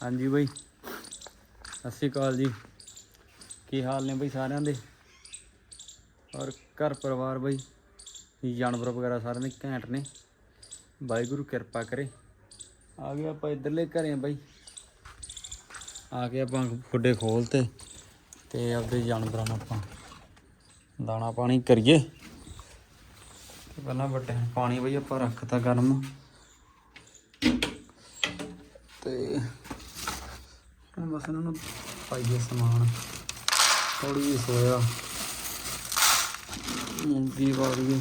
ਹਾਂਜੀ ਬਾਈ। ਸਤਿ ਸ਼੍ਰੀ ਅਕਾਲ ਜੀ। ਕੀ ਹਾਲ ਨੇ ਬਾਈ ਸਾਰਿਆਂ ਦੇ? ਔਰ ਘਰ ਪਰਿਵਾਰ ਬਾਈ? ਜਾਨਵਰ ਵਗੈਰਾ ਸਾਰਿਆਂ ਦੇ ਘੈਂਟ ਨੇ? ਵਾਹਿਗੁਰੂ ਕਿਰਪਾ ਕਰੇ। ਆ ਗਏ ਆਪਾਂ ਇਧਰਲੇ ਘਰੇ ਬਾਈ। ਆ ਕੇ ਆਪਾਂ ਖੁੱਡੇ ਖੋਲਤੇ ਤੇ ਆਪਦੇ ਜਾਨਵਰਾਂ ਨੂੰ ਆਪਾਂ ਦਾਣਾ ਪਾਣੀ ਕਰੀਏ। ਤੇ ਪਹਿਲਾਂ ਵੱਡੇ ਪਾਣੀ ਬਈ ਆਪਾਂ ਰੱਖਤਾ ਗਰਮ। ਤੇ ਹੁਣ ਬਸ ਇਹਨਾਂ ਨੂੰ ਪਾਈਏ ਸਮਾਨ। ਥੋੜੀ ਜਿਹੀ ਸੋਇਆ। ਮੂੰਗੀ ਪਾ ਦਈਏ।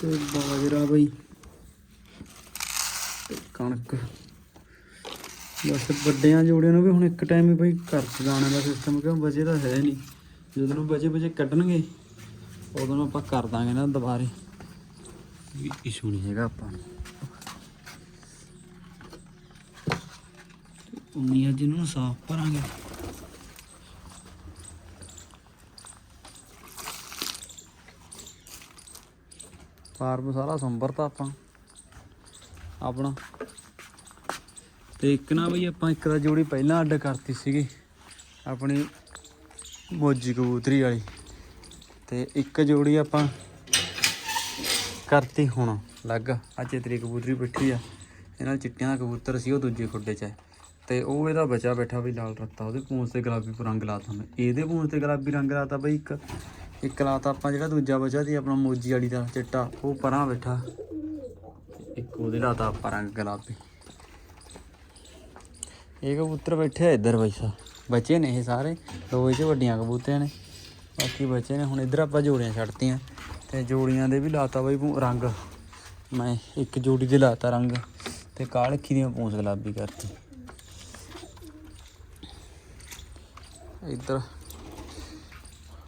ਤੇ ਬਾਜਰਾ ਬਈ। ਤੇ ਕਣਕ। ਬਸ ਵੱਡਿਆਂ ਜੋੜਿਆਂ ਨੂੰ ਵੀ ਹੁਣ ਇੱਕ ਟਾਈਮ ਹੀ ਬਈ ਘਰ ਚ ਦਾਣੇ ਦਾ ਸਿਸਟਮ ਕਿਉਂ ਬਚੇ ਤਾਂ ਹੈ ਨਹੀਂ ਜਦੋਂ ਨੂੰ ਬਚੇ ਬਚੇ ਕੱਢਣਗੇ, ਉਦੋਂ ਨੂੰ ਆਪਾਂ ਕਰ ਦਾਂਗੇ ਨਾ ਦੁਬਾਰੇ। ਵੀ ਇਸ਼ੂ ਨਹੀਂ ਹੈਗਾ ਆਪਾਂ ਨੂੰ। ਉਨੀ ਅੱਜ ਇਹਨੂੰ ਸਾਫ਼ ਭਰਾਂਗੇ ਫਾਰਮ ਸਾਰਾ ਸੰਭਰਤਾ ਆਪਾਂ। ਆਪਣਾ। ਤੇ ਇੱਕ ਨਾ ਬਈ ਆਪਾਂ ਇੱਕ ਦਾ ਜੋੜੀ ਪਹਿਲਾਂ ਅੱਡ ਕਰਤੀ ਸੀਗੀ, ਆਪਣੀ ਮੋਜੀ ਕਬੂਤਰੀ ਵਾਲੀ। ਤੇ ਇੱਕ ਜੋੜੀ ਆਪਾਂ ਕਰਤੀ ਹੁਣ ਲੱਗ ਅੱਜ ਤੇਰੀ ਕਬੂਤਰੀ ਬੈਠੀ ਆ। ਇਹਨਾਂ ਚਿੱਟਿਆਂ ਦਾ ਕਬੂਤਰ ਸੀ, ਉਹ ਦੂਜੇ ਖੁੱਡੇ 'ਚ ਹੈ। ਤੇ ਉਹ ਇਹਦਾ ਬਚਾ ਬੈਠਾ ਵੀ ਲਾਲ ਰੱਤਾ, ਉਹਦੇ ਪੂੰਛ ਤੇ ਗੁਲਾਬੀ ਰੰਗ ਲਾਤਾ ਮੈਂ ਇਹਦੇ ਪੂੰਛ ਤੇ ਗੁਲਾਬੀ ਰੰਗ ਲਾਤਾ ਬਈ ਇੱਕ ਇੱਕ ਲਾਤਾ ਆਪਾਂ ਜਿਹੜਾ ਦੂਜਾ ਬੱਚਾ ਸੀ ਆਪਣਾ ਮੋਜੀ ਵਾਲੀ ਦਾ ਚਿੱਟਾ, ਉਹ ਪਰਾਂ ਬੈਠਾ। ਇੱਕ ਉਹਦੇ ਲਾਤਾ ਆਪਾਂ ਰੰਗ ਗੁਲਾਬੀ। ਇਹ ਕਬੂਤਰ ਬੈਠੇ ਇੱਧਰ ਬਈ ਸਾ, ਬੱਚੇ ਨੇ ਇਹ ਸਾਰੇ, ਦੋ ਇਹ ਵੱਡੀਆਂ ਕਬੂਤਰੀਆਂ ਨੇ, ਬਾਕੀ ਬੱਚੇ ਨੇ, ਹੁਣ ਇੱਧਰ ਆਪਾਂ ਜੋੜੀਆਂ ਛੱਡਤੀਆਂ। ਤੇ ਜੋੜੀਆਂ ਦੇ ਵੀ ਲਾਤਾ ਬਈ ਰੰਗ। ਮੈਂ ਇੱਕ ਜੋੜੀ ਦੇ ਲਾਤਾ ਰੰਗ, ਤੇ ਕਾਲਖੀ ਦੀਆਂ ਪੂੰਛ ਗੁਲਾਬੀ ਕਰਤੀ। ਇੱਧਰ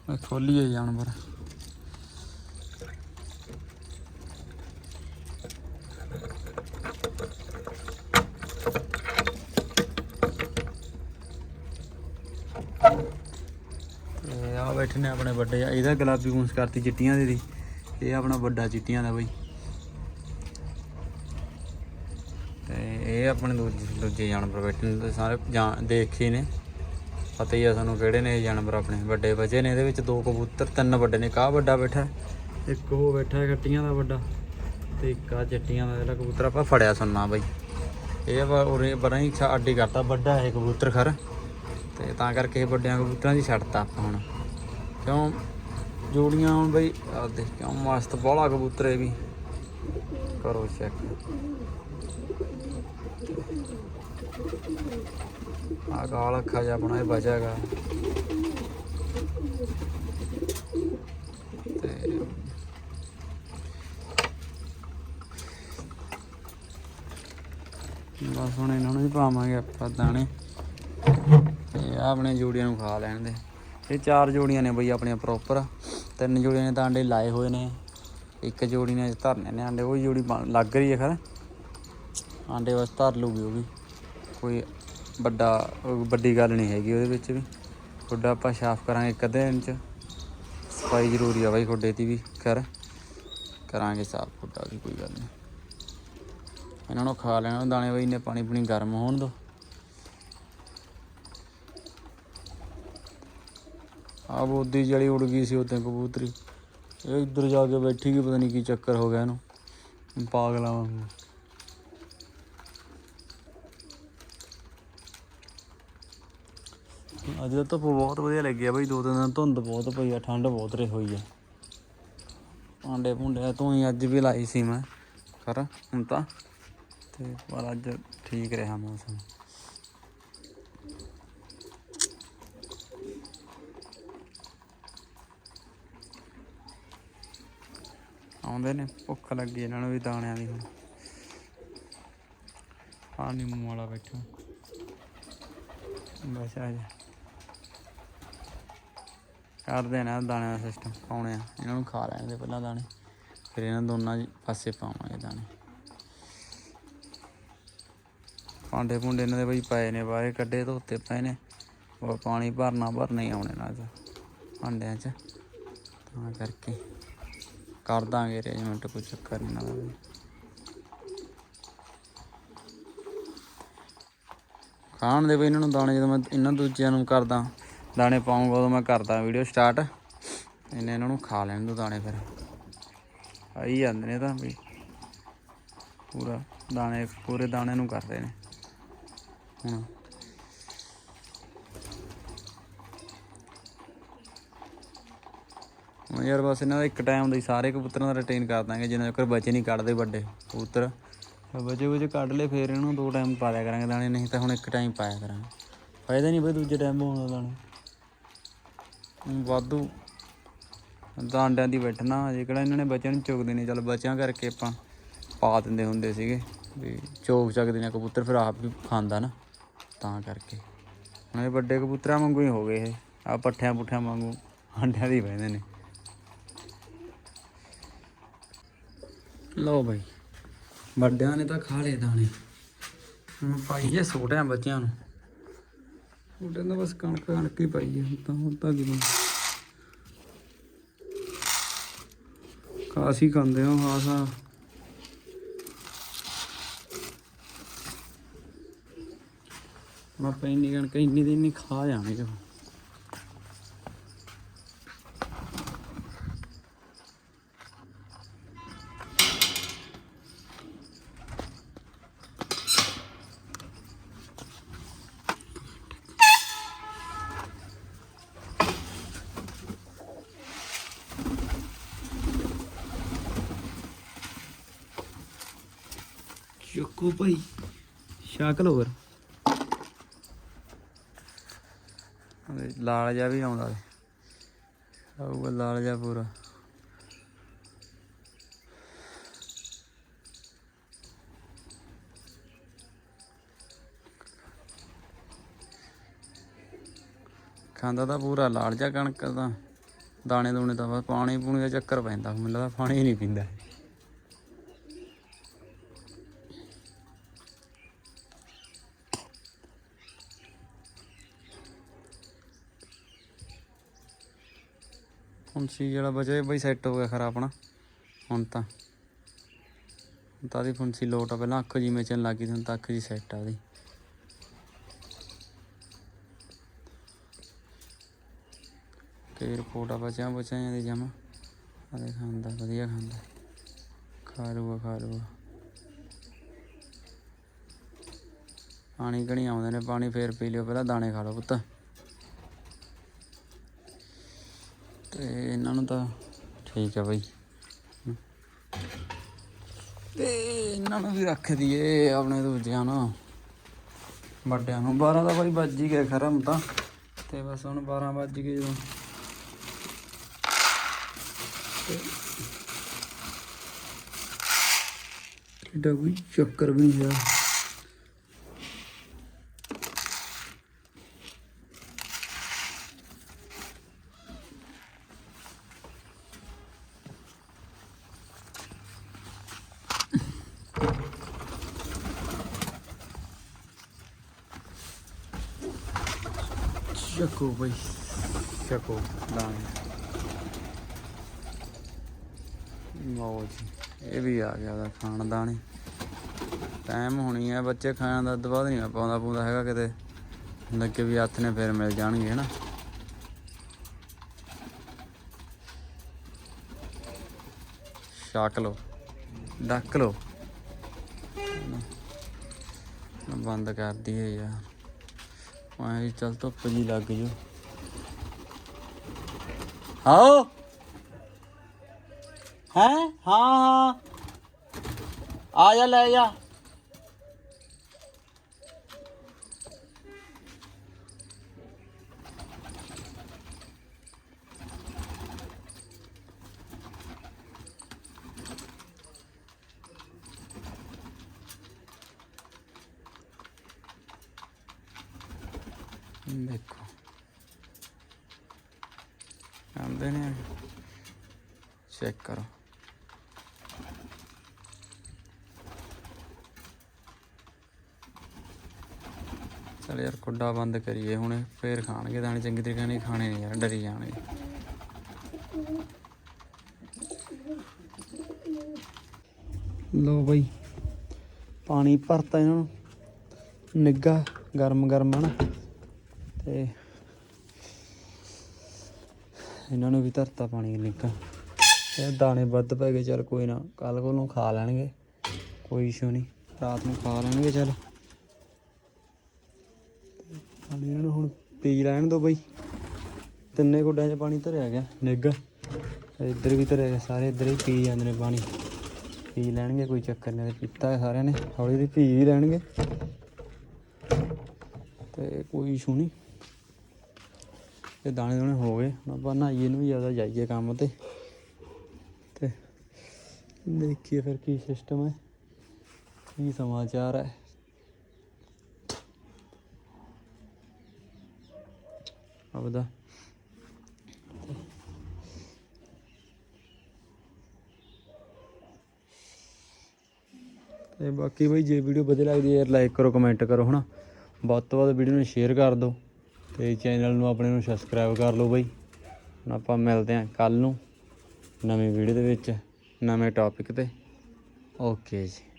ਮੈਂ ਖੋਲੀਏ ਜਾਨਵਰ। ਤੇ ਆ ਬੈਠੇ ਨੇ ਆਪਣੇ ਵੱਡੇ ਇਹਦਾ ਗੁਲਾਬੀ ਪੂੰਛ ਕਰਤੀ ਚਿੱਟੀਆਂ ਦੇ ਦੀ। ਇਹ ਆਪਣਾ ਵੱਡਾ ਚਿੱਟੀਆਂ ਦਾ ਬਈ। ਤੇ ਇਹ ਆਪਣੇ ਦੂਜੇ ਦੂਜੇ ਜਾਨਵਰ ਬੈਠੇ ਨੇ ਸਾਰੇ ਜਾਣ ਦੇਖੇ ਨੇ। ਪਤਾ ਹੀ ਆ ਸਾਨੂੰ ਕਿਹੜੇ ਨੇ ਇਹ ਜਾਨਵਰ ਆਪਣੇ। ਵੱਡੇ ਬਚੇ ਨੇ ਇਹਦੇ ਵਿੱਚ ਦੋ ਕਬੂਤਰ, ਤਿੰਨ ਵੱਡੇ ਨੇ। ਕਾ ਵੱਡਾ ਬੈਠਾ ਇੱਕ ਉਹ ਬੈਠਾ ਹੈ ਦਾ ਵੱਡਾ ਤੇ ਇੱਕ ਆ ਚਿੱਟੀਆਂ ਦਾ। ਜਿਹੜਾ ਕਬੂਤਰ ਆਪਾਂ ਫੜਿਆ ਸੁਣਨਾ ਬਈ। ਇਹ ਆਪਾਂ ਉਰੇ ਬਰਾਂ ਹੀ ਅੱਡੀ ਕਰਤਾ ਵੱਡਾ ਇਹ ਕਬੂਤਰ ਖਰ। ਤੇ ਤਾਂ ਕਰਕੇ ਇਹ ਵੱਡਿਆਂ ਕਬੂਤਰਾਂ ਦੀ ਛੱਡਤਾ ਆਪਾਂ ਹੁਣ। ਕਿਉਂ? ਜੋੜੀਆਂ ਹੁਣ ਬਈ ਆ ਦੇਖ ਕਿਉਂ ਮਸਤ ਬੋਲਾ ਕਬੂਤਰ ਇਹ ਵੀ। ਕਰੋ ਚੈੱਕ ਆ ਗਾਲ ਅੱਖਾ ਜਿਹਾ ਆਪਣਾ ਇਹ ਬਚਾਗਾ ਤੇ ਬਸ ਹੁਣ ਇਹਨਾਂ ਨੂੰ ਵੀ ਪਾਵਾਂਗੇ ਆਪਾਂ ਦਾਣੇ। ਤੇ ਆਹ ਆਪਣੇ ਜੋੜੀਆਂ ਨੂੰ ਖਾ ਲੈਣ ਦੇ। ਇਹ ਚਾਰ ਜੋੜੀਆਂ ਨੇ ਬਈ ਆਪਣੀਆਂ ਪ੍ਰੋਪਰ ਤਿੰਨ ਜੋੜੀਆਂ ਨੇ ਤਾਂ ਅੰਡੇ ਲਾਏ ਹੋਏ ਨੇ। ਇੱਕ ਜੋੜੀ ਨੇ ਧਰਨੇ ਨੇ ਅੰਡੇ, ਉਹ ਜੋੜੀ ਲੱਗ ਰਹੀ ਹੈ ਖਰ। ਆਂਡੇ ਬਸ ਧਰ ਲੂਗੀ ਉਹ ਵੀ। ਕੋਈ ਵੱਡਾ, ਵੱਡੀ ਗੱਲ ਨਹੀਂ ਹੈਗੀ ਉਹਦੇ ਵਿੱਚ ਵੀ। ਖੁੱਡਾ ਆਪਾਂ ਸਾਫ਼ ਕਰਾਂਗੇ ਇੱਕ ਅੱਧੇ ਦਿਨ ਚ। ਸਫ਼ਾਈ ਜ਼ਰੂਰੀ ਆ ਬਾਈ ਖੁੱਡੇ ਦੀ ਵੀ ਕਰ ਕਰਾਂਗੇ ਸਾਫ਼ ਖੁੱਡਾ ਵੀ, ਕੋਈ ਗੱਲ ਨਹੀਂ। ਇਹਨਾਂ ਨੂੰ ਖਾ ਲੈਣਾ ਦਾਣੇ ਬਈ ਨੇ ਪਾਣੀ ਪੂਣੀ ਗਰਮ ਹੋਣ ਦੋ। ਆ ਬੋਦੀ ਜਲੀ ਉੜ ਗਈ ਸੀ ਉੱਤੇ ਕਬੂਤਰੀ। ਇਹ ਇੱਧਰ ਜਾ ਕੇ ਬੈਠੀ ਗਈ ਪਤਾ ਨਹੀਂ ਕੀ ਚੱਕਰ ਹੋ ਗਿਆ ਇਹਨੂੰ। ਪਾਗਲਾਂ ਵਾਂਗੂ ਅੱਜ ਤਾਂ ਧੁੱਪ ਬਹੁਤ ਵਧੀਆ ਲੱਗੀ ਆ ਬਈ, ਦੋ ਤਿੰਨ ਦਿਨ ਧੁੰਦ ਬਹੁਤ ਪਈ ਆ, ਠੰਡ ਬਹੁਤ ਰਹੀ ਹੋਈ ਆ। ਭਾਂਡੇ ਭੁੰਡੇ ਤੋਂ ਹੀ ਅੱਜ ਵੀ ਲਾਈ ਸੀ ਮੈਂ ਕਰ ਹੁਣ ਤਾਂ। ਤੇ ਪਰ ਅੱਜ ਠੀਕ ਰਿਹਾ ਮੌਸਮ। ਆਉਂਦੇ ਨੇ, ਭੁੱਖ ਲੱਗੀ ਇਹਨਾਂ ਨੂੰ ਵੀ ਦਾਣਿਆਂ ਦੀ ਹੁਣ। ਆ ਨਿੰਮੂ ਵਾਲਾ ਬੈਠਾ। ਬਸ ਆ ਜਾ। ਕਰ ਦੇਣਾ ਦਾਣੇ ਦਾ ਸਿਸਟਮ ਪਾਉਣੇ ਆ। ਇਹਨਾਂ ਨੂੰ ਖਾ ਲੈਣਗੇ ਪਹਿਲਾਂ ਦਾਣੇ। ਫਿਰ ਇਹਨਾਂ ਦੋਨਾਂ ਪਾਸੇ ਪਾਵਾਂਗੇ ਦਾਣੇ। ਪਾਂਡੇ ਪੁੰਡੇ ਇਹਨਾਂ ਦੇ ਬਈ ਪਏ ਨੇ, ਬਾਹਰ ਕੱਢੇ ਧੋਤੇ ਪਏ ਨੇ। ਉਹ ਪਾਣੀ ਭਰਨਾ ਭਰਨਾ ਹੀ ਆਉਣੇ ਨਾਲ ਭਾਂਡਿਆਂ 'ਚ। ਤਾਂ ਕਰਕੇ ਕਰ ਦਾਂਗੇ ਅਰੇਂਜਮੈਂਟ ਕੋਈ ਚੱਕਰ ਨਹੀਂ ਨਾਲ ਖਾਣ ਦੇ ਬਈ ਇਹਨਾਂ ਨੂੰ ਦਾਣੇ ਜਦੋਂ ਮੈਂ ਇਹਨਾਂ ਦੂਜਿਆਂ ਨੂੰ ਕਰਦਾ। ਦਾਣੇ ਪਾਉਂਗਾ ਉਦੋਂ ਮੈਂ ਕਰਦਾ ਵੀਡੀਓ ਸਟਾਰਟ ਇਹਨੇ ਇਹਨਾਂ ਨੂੰ ਖਾ ਲੈਣ ਦੋ ਦਾਣੇ ਫਿਰ। ਆਈ ਜਾਂਦੇ ਨੇ ਤਾਂ ਵੀ। ਪੂਰਾ ਦਾਣੇ, ਪੂਰੇ ਦਾਣੇ ਨੂੰ ਕਰਦੇ ਨੇ। ਹੁਣ। ਹੁਣ ਯਾਰ ਬਸ ਇਹਨਾਂ ਦਾ ਇੱਕ ਟਾਈਮ ਦਾ ਹੀ ਸਾਰੇ ਕਬੂਤਰਾਂ ਦਾ ਰਟੇਨ ਕਰ ਦਾਂਗੇ, ਜਿੰਨਾ ਚਿਰ ਬੱਚੇ ਨਹੀਂ ਕੱਢਦੇ ਵੱਡੇ ਕਬੂਤਰ। ਫਿਰ ਬੱਚੇ ਬੱਚੇ ਕੱਢ ਲਏ, ਫਿਰ ਇਹਨੂੰ ਦੋ ਟਾਈਮ ਪਾ ਦਿਆ ਕਰਾਂਗੇ ਦਾਣੇ, ਨਹੀਂ ਤਾਂ ਹੁਣ ਇੱਕ ਟਾਈਮ ਪਾਇਆ ਕਰਾਂਗੇ। ਫਾਇਦਾ ਨਹੀਂ ਬਈ ਦੂਜੇ ਟਾਈਮ ਹੋਣਾ ਦਾਣੇ। ਵਾਧੂ ਤਾਂ ਅੰਡਿਆਂ ਦੀ ਬੈਠਣਾ ਜੇ ਕਿਹੜਾ ਇਹਨਾਂ ਨੇ ਬੱਚਿਆਂ ਨੂੰ ਚੁਗਦੇ ਨੇ ਚੱਲ ਬੱਚਿਆਂ ਕਰਕੇ ਆਪਾਂ ਪਾ ਦਿੰਦੇ ਹੁੰਦੇ ਸੀਗੇ ਵੀ ਚੋਗ ਚੱਕਦੇ ਨੇ ਕਬੂਤਰ, ਫਿਰ ਆਪ ਵੀ ਖਾਂਦਾ ਨਾ, ਤਾਂ ਕਰਕੇ। ਹੁਣ ਇਹ ਵੱਡੇ ਕਬੂਤਰਾਂ ਵਾਂਗੂ ਹੀ ਹੋ ਗਏ ਇਹ। ਆ ਪੱਠਿਆਂ ਪੁੱਠਿਆਂ ਵਾਂਗੂ ਆਂਡਿਆਂ ਦੀ ਬਹਿੰਦੇ ਨੇ। ਲਓ ਭਾਈ ਵੱਡਿਆਂ ਨੇ ਤਾਂ ਖਾ ਲਏ ਦਾਣੇ। ਹੁਣ ਪਾਈਏ ਛੋਟਿਆਂ ਬੱਚਿਆਂ ਨੂੰ। ਛੋਟਿਆਂ ਦਾ ਬਸ ਕਣਕ ਕਣਕ ਹੀ ਪਾਈ ਹੈ ਹੁਣ ਤਾਂ ਹੁਣ ਤਾਂ ਕੀ ਬਣੂ ਕਾਸੀ ਖਾਂਦੇ ਹੋ ਹਾਸਾ ਆਪਾਂ ਇੰਨੀ ਕਣਕ, ਇੰਨੀ ਦਿਨ ਨਹੀਂ ਖਾ ਜਾਣਗੇ ਚੱਕੋ ਭਾਈ। ਸ਼ਕਲ ਹੋਰ। ਲਾਲ ਜਿਹਾ ਵੀ ਆਉਂਦਾ ਵੇ ਆਊਗਾ ਲਾਲ ਜਿਹਾ ਪੂਰਾ। ਖਾਂਦਾ ਤਾਂ ਪੂਰਾ, ਲਾਲ ਜਿਹਾ ਕਣਕ ਦਾ। ਦਾਣੇ ਦੂਣੇ ਦਾ ਬਸ ਪਾਣੀ ਪੂਣੀ ਦਾ ਚੱਕਰ ਪੈਂਦਾ। ਮੈਨੂੰ ਲੱਗਦਾ ਪਾਣੀ ਨਹੀਂ ਪੀਂਦਾ। ਹੁਣ ਸੀ ਜਿਹੜਾ ਬਚੇ ਬਈ ਸੈੱਟ ਹੋ ਗਿਆ ਖਰਾ ਆਪਣਾ। ਹੁਣ ਤਾਂ। ਹੁਣ ਤਾਂ ਦੀ ਫੁੰਸੀ ਲੋਟ ਆ, ਪਹਿਲਾਂ ਅੱਖ ਜੀ ਮੇਚਣ ਲੱਗੀ ਸੀ, ਹੁਣ ਤਾਂ ਅੱਖ ਜੀ ਸੈੱਟ ਆ ਉਹਦੀ। ਕਈ ਰਿਪੋਰਟ ਆ ਬਚਿਆ ਬਚਿਆ ਦੀ ਜਮਾ ਆਦੇ ਖਾਂਦਾ ਵਧੀਆ ਖਾਂਦਾ। ਖਾ ਲੂਗਾ ਖਾ ਲੂਗਾ ਪਾਣੀ ਕਣੀ ਆਉਂਦੇ ਨੇ, ਪਾਣੀ ਫੇਰ ਪੀ ਲਿਓ, ਪਹਿਲਾਂ ਦਾਣੇ ਖਾ ਲਓ ਪੁੱਤ। ਤੇ ਇਹਨਾਂ ਨੂੰ ਤਾਂ ਠੀਕ ਹੈ ਬਈ। ਤੇ ਇਹਨਾਂ ਨੂੰ ਵੀ ਰੱਖ ਦਈਏ ਆਪਣੇ ਦੂਜਿਆਂ ਨੂੰ। ਵੱਡਿਆਂ ਨੂੰ। 12 ਦਾ ਬਾਈ ਵੱਜ ਹੀ ਗਿਆ ਖਰਮ ਤਾਂ। ਤੇ ਬਸ ਹੁਣ 12 ਵੱਜ ਗਏ ਜਦੋਂ। ਕਿਡਾ ਕੋਈ ਚੱਕਰ ਵੀ ਨਹੀਂ ਹੈ ਚੱਕੋ ਬਈ ਚੱਕੋ ਦਾਣੇ ਲਓ ਜੀ ਇਹ ਵੀ ਆ ਗਿਆ ਦਾ ਖਾਣ ਦਾਣੇ। ਟਾਈਮ ਹੋਣੀ ਹੈ ਬੱਚੇ ਖਾਣ ਦਾ ਦਵਾਦ ਨਹੀਂ ਪਾਉਂਦਾ, ਪੂੰਦਾ ਹੈਗਾ ਕਿਤੇ। ਲੱਗੇ ਵੀ ਹੱਥ ਨੇ ਫਿਰ ਮਿਲ ਜਾਣਗੇ, ਹਨਾ। ਛਕ ਲਓ, ਡੱਕ ਲਓ। ਬੰਦ ਕਰ ਦਈਏ ਯਾਰ। ਮੈਂ ਚੱਲ ਧੁੱਪ ਜੀ ਲੱਗ ਜੂ। ਆਓ। ਹੈ? ਹਾਂ ਹਾਂ। ਆ ਜਾ ਲੈ ਜਾ। ਦੇਖੋ। ਆਂਦੇ ਨੇ ਚੈੱਕ ਕਰੋ। ਚਲ ਯਾਰ ਕੁੱਡਾ ਬੰਦ ਕਰੀਏ ਹੁਣ, ਫੇਰ ਖਾਣਗੇ ਦਾਣੇ, ਚੰਗੀ ਤਰੀਕੇ ਨਹੀਂ ਖਾਣੇ ਨਹੀਂ ਯਾਰ, ਡਰੀ ਜਾਣਗੇ। ਲੋ ਬਈ, ਪਾਣੀ ਭਰਤਾ ਇਹਨਾਂ ਨੂੰ। ਨਿੱਗਾ ਗਰਮ ਗਰਮ ਹਨ। ਤੇ ਇਹਨਾਂ ਨੂੰ ਵੀ ਧਰਤਾ ਪਾਣੀ ਨਿੱਕਾ। ਇਹ ਦਾਣੇ ਵੱਧ ਪੈ ਗਏ, ਚੱਲ ਕੋਈ ਨਾ ਕੱਲ ਕੋਲੋਂ ਖਾ ਲੈਣਗੇ, ਕੋਈ ਇਸ਼ੂ ਨਹੀਂ, ਰਾਤ ਨੂੰ ਖਾ ਲੈਣਗੇ, ਚੱਲ। ਪਾਣੀ ਇਹਨਾਂ ਨੂੰ ਹੁਣ ਪੀ ਲੈਣ ਦੋ ਬਈ। ਤਿੰਨੇ ਗੁੱਡਾਂ 'ਚ ਪਾਣੀ ਧਰਿਆ ਗਿਆ, ਨਿੱਘ। ਇੱਧਰ ਵੀ ਧਰਿਆ ਗਿਆ, ਸਾਰੇ ਇੱਧਰ ਹੀ ਪੀ ਜਾਂਦੇ ਨੇ ਪਾਣੀ। ਪੀ ਲੈਣਗੇ, ਕੋਈ ਚੱਕਰ ਨਹੀਂ ਤੇ ਪੀਤਾ ਹੈ ਸਾਰਿਆਂ ਨੇ, ਹੌਲੀ ਦੀ ਪੀ ਵੀ ਲੈਣਗੇ। ਤੇ ਕੋਈ ਇਸ਼ੂ ਨਹੀਂ। ਇਹ ਦਾਣੇ ਦਾਣੇ ਹੋ ਗਏ। ਹੁਣ ਆਪਾਂ ਨਹਾਈਏ ਨੂੰ ਵੀ ਜ਼ਿਆਦਾ ਜਾਈਏ ਕੰਮ ਤੇ। ਤੇ ਦੇਖੀਏ ਫਿਰ ਕੀ ਸਿਸਟਮ ਹੈ, ਕੀ ਸਮਾਚਾਰ ਹੈ। ਆਪਦਾ। ਤੇ ਬਾਕੀ ਬਈ ਜੇ ਵੀਡੀਓ ਵਧੀਆ ਲੱਗਦੀ ਹੈ ਯਾਰ ਲਾਈਕ ਕਰੋ ਕਮੈਂਟ ਕਰੋ, ਹਨਾ। ਵੱਧ ਤੋਂ ਵੱਧ ਵੀਡੀਓ ਨੂੰ ਸ਼ੇਅਰ ਕਰ ਦਿਓ। ਤੇ ਚੈਨਲ ਨੂੰ ਆਪਣੇ ਨੂੰ ਸਬਸਕ੍ਰਾਈਬ ਕਰ ਲਓ ਬਈ। ਹੁਣ ਆਪਾਂ ਮਿਲਦੇ ਹਾਂ ਕੱਲ ਨੂੰ ਨਵੀਂ ਵੀਡੀਓ ਦੇ ਵਿੱਚ, ਨਵੇਂ ਟੌਪਿਕ ਤੇ। ਓਕੇ ਜੀ।